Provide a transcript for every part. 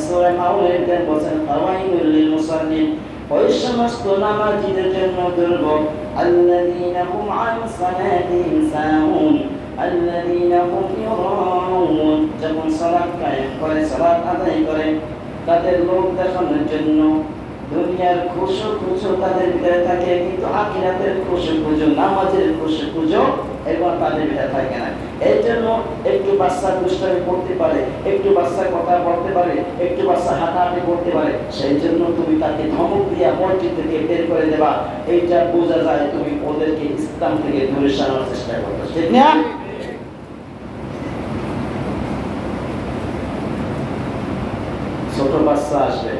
সূরা মাউলাইতে বলেন ফাওয়াইলুল লিল মুসাল্লিন ওই সমস্ত নামাজীদের জন্য দুর্ভোগ আল্লাযীনা হুম আন সালাতিহিম সাহুন আল্লাযীনা হুম ইউরাউন যখন সালাত কায়েম করে সালাত আদায় করে তাদের লোক দেখানোর জন্য দুনিয়ার খুশু খুশু তাদের ভিতরে থাকে, কিন্তু আখিরাতের খুশু খুঁজো নামাজের খুশু খুঁজো এগুলো তাদের ভিতরে থাকে না। এই জন্য একটু বাচ্চা দুষ্টামি করতে পারে, একটু বাচ্চা কথা বলতে পারে, একটু বাচ্চা হাঁটাহাঁটি করতে পারে, সেই জন্য তুমি তাকে ধমক দিয়া মসজিদ থেকে বের করে দেবা। এইটা বোঝা যায় তুমি ওদেরকে ইসলাম থেকে দূরে সারানোর চেষ্টা করছ, ঠিক না? ছোট বাচ্চা আসবে।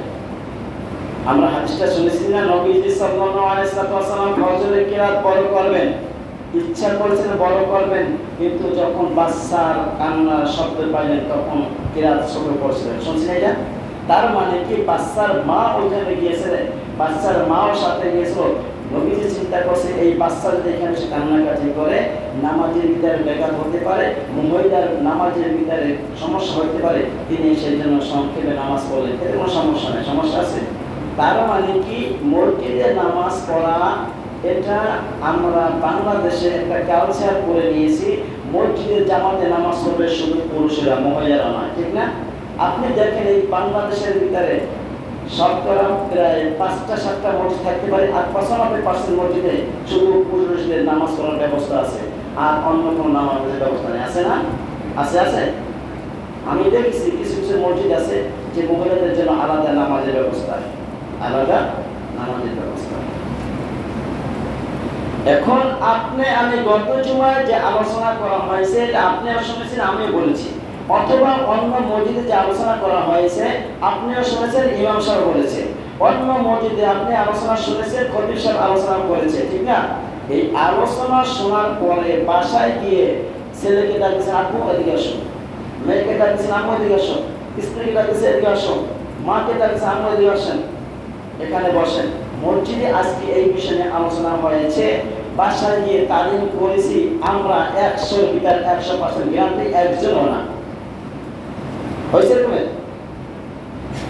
আমরা হাদিসটা শুনেছি না নবীজি সাল্লাল্লাহু আলাইহি ওয়াসাল্লাম ফজরের কিরাত বড় করবেন, ইচ্ছা করেছেন বড় করবেন, কিন্তু যখন বাচ্চার কান্নার শব্দ পাইলেন তখন কিরাত ছোট করছিলেন। শুনছেন এটা? তার মানে কি বাচ্চার মা ওইখানে গিয়েছে বাচ্চার মাও সাথে গিয়েছিল। নবীজি চিন্তা করছে, এই বাচ্চা যদি এখানে সে কান্নাকাটি করে, নামাজের ভিতরে ব্যাঘাত হতে পারে মহিলার নামাজের ভিতরে সমস্যা হতে পারে, তিনি সেই জন্য সংক্ষেপে নামাজ পড়লেন। এতে কোনো সমস্যা নেই, সমস্যা আছে? তার মানে কি? মসজিদে নামাজ পড়া, এটা আমরা বাংলাদেশে একটা কালচার করে নিয়েছি। মসজিদে জামাতে নামাজ পড়বে শুধু পুরুষেরা, মহিলারা নয়, ঠিক না? আপনি দেখেন এই বাংলাদেশের ভিতরে শতকরা প্রায় পাঁচটা, সাতটা মসজিদ থাকতে পারে, আর পঁচানব্বই পার্সেন্ট মসজিদে শুধু পুরুষদের নামাজ পড়ার ব্যবস্থা আছে, আর অন্য কোনো নামাজের ব্যবস্থা নেই। আছে না? আছে আছে? আমি দেখেছি কিছু কিছু মসজিদ আছে যে মহিলাদের জন্য আলাদা নামাজের ব্যবস্থা। আলাদা নামাজের ব্যবস্থা। এখন আপনি, আমি গত জুমায় যে আলোচনা করা হয়েছে আপনিও শুনেছেন আমিও বলেছি। অথবা অন্য মসজিদে যে আলোচনা করা হয়েছে, আপনিও শুনেছেন, ইমাম সাহেব বলেছে অন্য মসজিদে আপনি আলোচনা শুনেছেন খতিব সাহেব আলোচনা করেছে ঠিক না? এই আলোচনা শোনার পরে বাসায় গিয়ে ছেলেকে ডাকছেন আপু, এদিকে আসো। মেয়েকে ডাকছেন আম্মু এদিকে আসো। স্ত্রীকে ডাকছে এদিকে আসো। মাকে ডাকছে আম্মু এদিকে আসেন। এখানে বসেন। মসজিদে আজকে এই বিষয়ে আলোচনা হয়েছে। বাসায় গিয়ে তালিম করেছি, আমরা একশো ভিতর একশো পার্সেন্ট গ্রান্টি একজনও না। হয়েছে এরকমের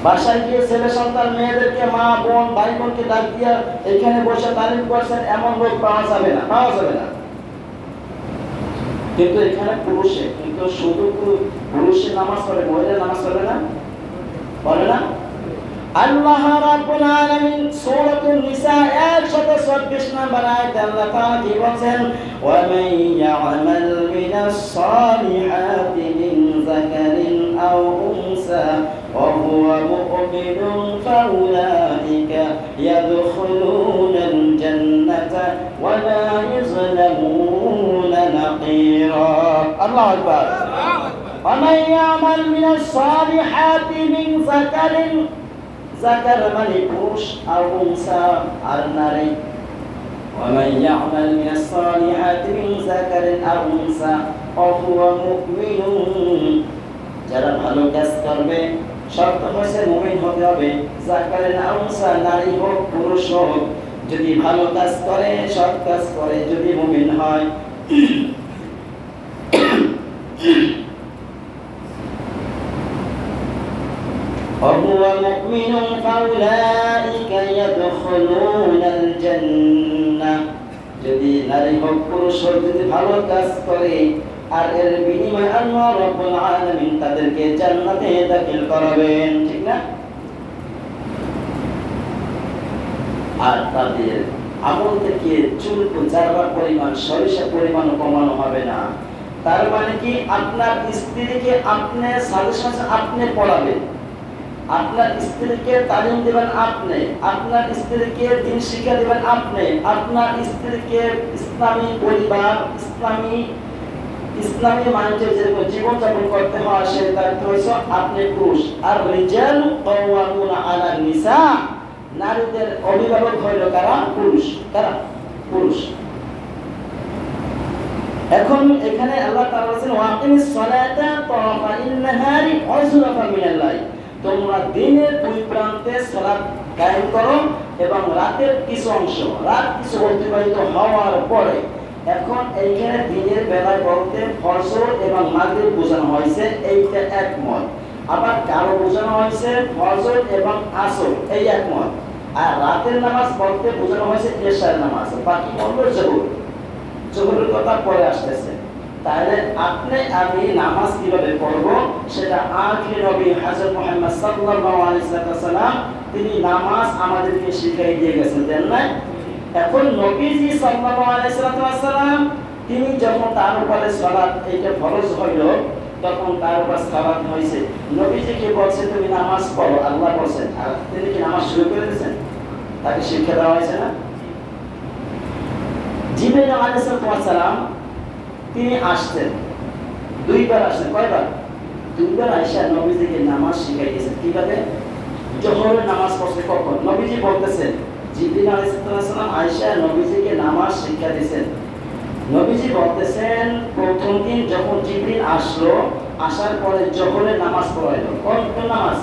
বাসায় গিয়ে ছেলে সন্তান, মেয়েদেরকে মা, বোন, ভাই বোনকে ডাক দিয়া এখানে বসে তালিম করছেন, এমন লোক পাওয়া যাবে না, পাওয়া যাবে না। কিন্তু এখানে পুরুষে, কিন্তু শুধু পুরুষে নামাজ পড়ে, মহিলা নামাজ পড়ে না? পড়ে না? আল্লাহ রাব্বুল আলামিন সূরাতুন নিসা 124 নম্বর আয়াতে আল্লাহ তাআলা কি বলেন ওয়া মান ইয়া'মাল মিনাস সালিহাতি মিন যাকারিন আও উনসা ওয়া হুয়া মু'মিনুন ফাউলাইকা ইয়াদখুলুনাল জান্নাতা ওয়া লা ইযলামুনা নাকিরা আল্লাহু আকবার ومن يعمل من الصالحات من ذكر ذكر মানে পুরুষ আর উনসা আর নারী ومن يعمل من الصالحات من ذكر أو أنثى وهو مؤمن যারা ভালো কাজ করবে শর্ত হয়েছে মুমিন হতে হবে জাকারের আউনসা নারী হোক পুরুষ হোক যদি ভালো কাজ করে সৎ কাজ করে যদি মুমিন হয় وهو مؤمن فأولئك يدخلون الجنة যদি নারী হোক পুরুষ হোক যদি ভালো কাজ করে আর এর বিনিময়ে আল্লাহ রাব্বুল আলামিন তাদেরকে জান্নাতে দাখিল করাবেন ঠিক না আর তাদের আমল থেকে চুল যারা পরিমাণ সরিষা পরিমাণ কমানো হবে না তার মানে কি আপনার স্ত্রীকে আপনি সাজেশন আপনি পড়াবেন আপনার স্ত্রীকে তালিম দেবেন আপনি, আপনার স্ত্রীকে দিন শিক্ষা দেবেন আপনি, আপনার স্ত্রীকে ইসলামী পরিবার, ইসলামী ইসলামী মানুষের যেরকম জীবনযাপন করতে হয়, সে দায়িত্ব হয়েছে আপনি পুরুষ। আর রিজাল আলা নিসা, নারীদের অভিভাবক হইল কারা? পুরুষ। কারা? পুরুষ। এখন এখানে আল্লাহ তাআলা বলেছেন ওয়াকিমিস সালাতা তারাফাইন নাহারি ওয়া মিনাল লাইল। তোমরা দিনের দুই প্রান্তে সালাত কায়েম করো এবং রাতের কিছু অংশ, রাত কিছু অতিবাহিত হওয়ার পরে এখন এইখানে দিনের বেলায় বলতে ফজর এবং মাগরিব বোঝানো হয়েছে, এইটা একমত আবার কারও বোঝানো হয়েছে ফজর এবং আসর, এই একমত আর রাতের নামাজ বলতে বোঝানো হয়েছে এশার নামাজ, বাকি বলল জহুর। জহুরের কথা পরে আসতেছে। তাহলে আপনি আমি নামাজ কীভাবে পড়ব? সেটা নবী হাজরত মুহাম্মদ সাল্লাল্লাহু আলাইহি তিনি নামাজ আমাদেরকে দিয়ে গেছেন দেন না? এখন নবীজি সাল্লাল্লাহু আলাইহি তিনি যখন তার উপরে সালাত, এইটা ফরজ হইল তখন তার উপর সালাত হয়েছে। নবীজিকে বলছে, তুমি নামাজ পড়ো? আল্লাহ বলছেন, আর তিনি কি নামাজ শুরু করে দিয়েছেন? তাকে শিক্ষা দেওয়া হয়েছে না? জিবরিল আলাইহিস সালাম তিনি আসতেন দুইবার আসতেন কয়বার? দুইবার আইসা নবীজিকে নামাজ শিখাই দিয়েছেন কীভাবে? জোহরের নামাজ পড়তে কখন? নবীজি বলতেছেন, জিবরিল আলাইহিস সালাম আইসা নবীজিকে নামাজ শিক্ষা দিয়েছেন নবীজি বলতেছেন, প্রথম দিন যখন জিবরিল আসলো, আসার পরে জোহরের নামাজ পড়াইলো। কোন নামাজ?